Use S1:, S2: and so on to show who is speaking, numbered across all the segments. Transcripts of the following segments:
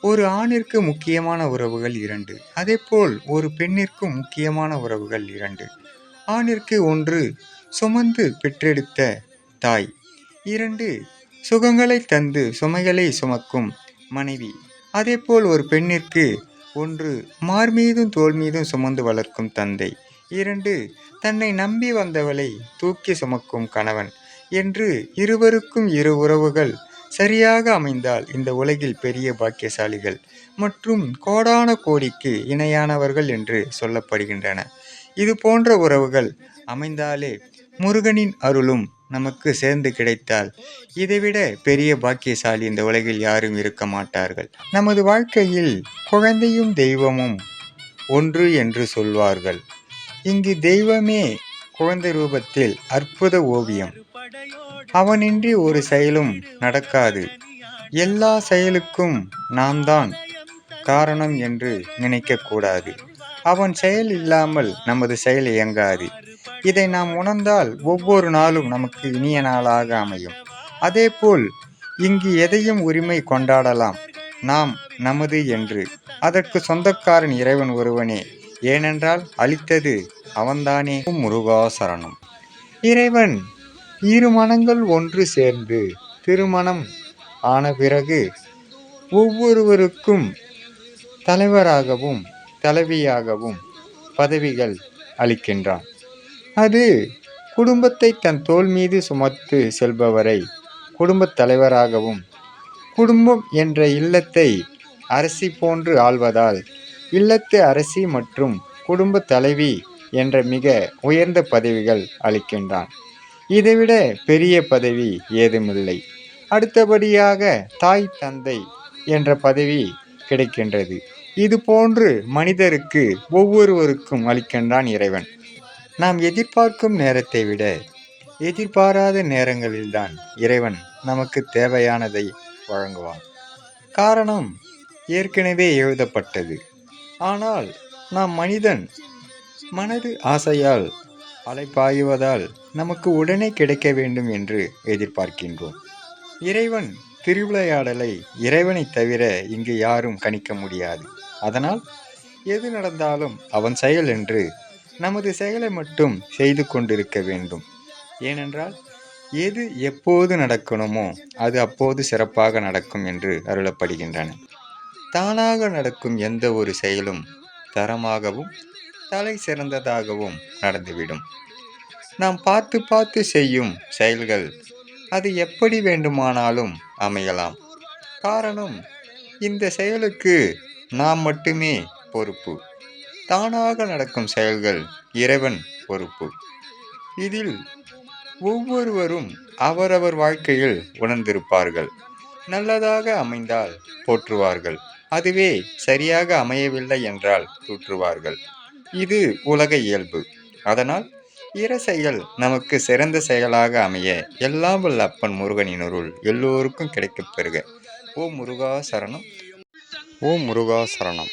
S1: ஒரு ஆணிற்கு முக்கியமான உறவுகள் இரண்டு. அதேபோல் ஒரு பெண்ணிற்கும் முக்கியமான உறவுகள் இரண்டு. ஆணிற்கு ஒன்று சுமந்து பெற்றெடுத்த தாய். இரண்டு சுகங்களை தந்து சுமைகளை சுமக்கும் மனைவி. அதேபோல் ஒரு பெண்ணிற்கு ஒன்று மார் மீதும் தோல் மீதும் சுமந்து வளர்க்கும் தந்தை. இரண்டு தன்னை நம்பி வந்தவளை தூக்கி சுமக்கும் கணவன். என்று இருவருக்கும் இரு உறவுகள் சரியாக அமைந்தால் இந்த உலகில் பெரிய பாக்கியசாலிகள் மற்றும் கோடான கோடிக்கு இணையானவர்கள் என்று சொல்லப்படுகின்றன. இது போன்ற உறவுகள் அமைந்தாலே முருகனின் அருளும் நமக்கு சேர்ந்து கிடைத்தால் இதைவிட பெரிய பாக்கியசாலி இந்த உலகில் யாரும் இருக்க மாட்டார்கள். நமது வாழ்க்கையில் குழந்தையும் தெய்வமும் ஒன்று என்று சொல்வார்கள். இங்கு தெய்வமே குழந்தை ரூபத்தில் அற்புத ஓவியம். அவனின்றி ஒரு செயலும் நடக்காது. எல்லா செயலுக்கும் நாம் தான் காரணம் என்று நினைக்கக்கூடாது அவன் செயல் இல்லாமல் நமது செயல் இயங்காது. இதை நாம் உணர்ந்தால் ஒவ்வொரு நாளும் நமக்கு இனிய நாளாக அமையும். அதேபோல் இங்கு எதையும் உரிமை கொண்டாடலாம். நாம் நமது என்று. அதற்கு சொந்தக்காரன் இறைவன் ஒருவனே. ஏனென்றால் அளித்தது அவன்தானே. முருகாசரணம் இறைவன் இரு மனங்கள் ஒன்று சேர்ந்து திருமணம் ஆன பிறகு ஒவ்வொருவருக்கும் தலைவராகவும் தலைவியாகவும் பதவிகள் அளிக்கின்றான். அது குடும்பத்தை தன் தோள் மீது சுமத்து செல்பவரை குடும்பத் தலைவராகவும் குடும்பம் என்ற இல்லத்தை அரசி போன்று ஆள்வதால் இல்லத்து அரசி மற்றும் குடும்ப தலைவி என்ற மிக உயர்ந்த பதவிகள் அளிக்கின்றான். இதைவிட பெரிய பதவி ஏதுமில்லை. அடுத்தபடியாக தாய் தந்தை என்ற பதவி கிடைக்கின்றது. இது போன்று மனிதருக்கு ஒவ்வொருவருக்கும் அளிக்கின்றான் இறைவன். நாம் எதிர்பார்க்கும் நேரத்தை விட எதிர்பாராத நேரங்களில்தான் இறைவன் நமக்கு தேவையானதை வழங்குவான். காரணம் ஏற்கனவே எழுதப்பட்டது. ஆனால் நாம் மனிதன் மனது ஆசையால் அலைப்பாயுவதால் நமக்கு உடனே கிடைக்க வேண்டும் என்று எதிர்பார்க்கின்றோம். இறைவன் திருவிளையாடலை இறைவனை தவிர இங்கு யாரும் கணிக்க முடியாது. அதனால் எது நடந்தாலும் அவன் செயல் என்று நமது செயலை மட்டும் செய்து கொண்டிருக்க வேண்டும். ஏனென்றால் எது எப்போது நடக்கணுமோ அது அப்போது சிறப்பாக நடக்கும் என்று அருளப்படுகின்றன. தானாக நடக்கும் எந்த ஒரு செயலும் தரமாகவும் தலை சிறந்ததாகவும் நடந்துவிடும். நாம் பார்த்து பார்த்து செய்யும் செயல்கள் அது எப்படி வேண்டுமானாலும் அமையலாம். காரணம் இந்த செயலுக்கு நாம் மட்டுமே பொறுப்பு. தானாக நடக்கும் செயல்கள் இறைவன் பொறுப்பு. இதில் ஒவ்வொருவரும் அவரவர் வாழ்க்கையில் உணர்ந்திருப்பார்கள். நல்லதாக அமைந்தால் போற்றுவார்கள். அதுவே சரியாக அமையவில்லை என்றால் தூற்றுவார்கள். இது உலக இயல்பு. அதனால் இற செயல் நமக்கு சிறந்த செயலாக அமைய எல்லாம் வல்ல அப்பன் முருகனினருள் எல்லோருக்கும் கிடைக்கப் பெறுக. ஓ முருகா சரணம். ஓ முருகா சரணம்.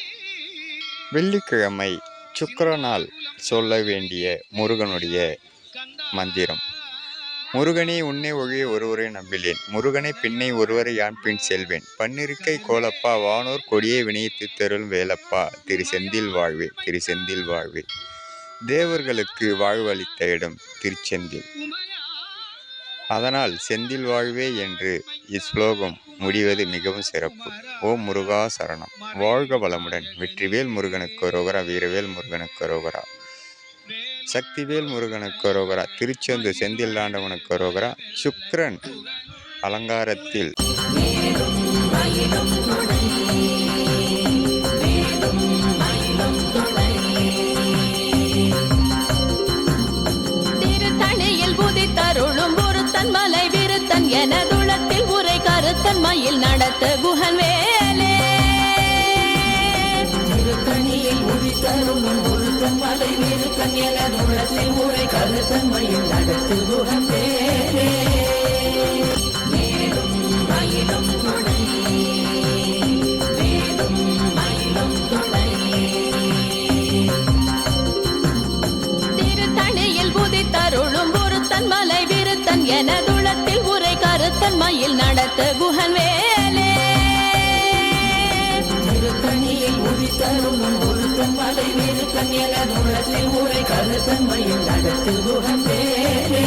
S1: வெள்ளிக்கிழமை சுக்கிரனால் சொல்ல வேண்டிய முருகனுடைய மந்திரம். முருகனே உன்னை ஒழிய ஒருவரை நம்பிலேன். முருகனை பின்னை ஒருவரை யான் பின் செல்வேன். பன்னிருக்கை கோலப்பா வானோர் கொடியை வினைத்து தருள் வேலப்பா. திரு செந்தில் வாழ்வே திரு செந்தில் வாழ்வே. தேவர்களுக்கு வாழ்வளித்த இடம் திருச்செந்தில். அதனால் செந்தில் வாழ்வே என்று இஸ்லோகம் முடிவது மிகவும் சிறப்பு. ஓ முருகா சரணம். வாழ்க வளமுடன். வெற்றிவேல் முருகனுக்கு ரோகரா வீரவேல் முருகனுக்கு ரோகரா. சக்திவேல் முருகனுக்கு ரோகரா திருச்செந்து செந்தில் ஆண்டவனுக்கு ரோகரா சுக்ரன் அலங்காரத்தில்.
S2: திருத்தணியில் குதித்தருளும் ஒருத்தன் மலை விருத்தன் எனதுளத்தில் உரை கருத்தன் மயில் நடத்த குகன் வேலே
S3: திருத்தணியில் உதித்தருளும் ஒருத்தன் மலை விருத்தன் எனதுள்ளத்தில் உரை கருத்தன் மயில் நடத்து குகன் வேலே மேலும் மயிலும் துணை மேலும் மயிலும் துணை
S2: திருத்தணியில் ஒருத்தன் மலை விருத்தன் உரை கருத்தன்மையில் குகன் வேலே.
S3: தண்ணியில் உதித்தரும் ஒருத்தன் மலை நிறுத்தன் என தூரத்தில் ஊரை கருத்தன்மையில் நடத்து குகம் தேரே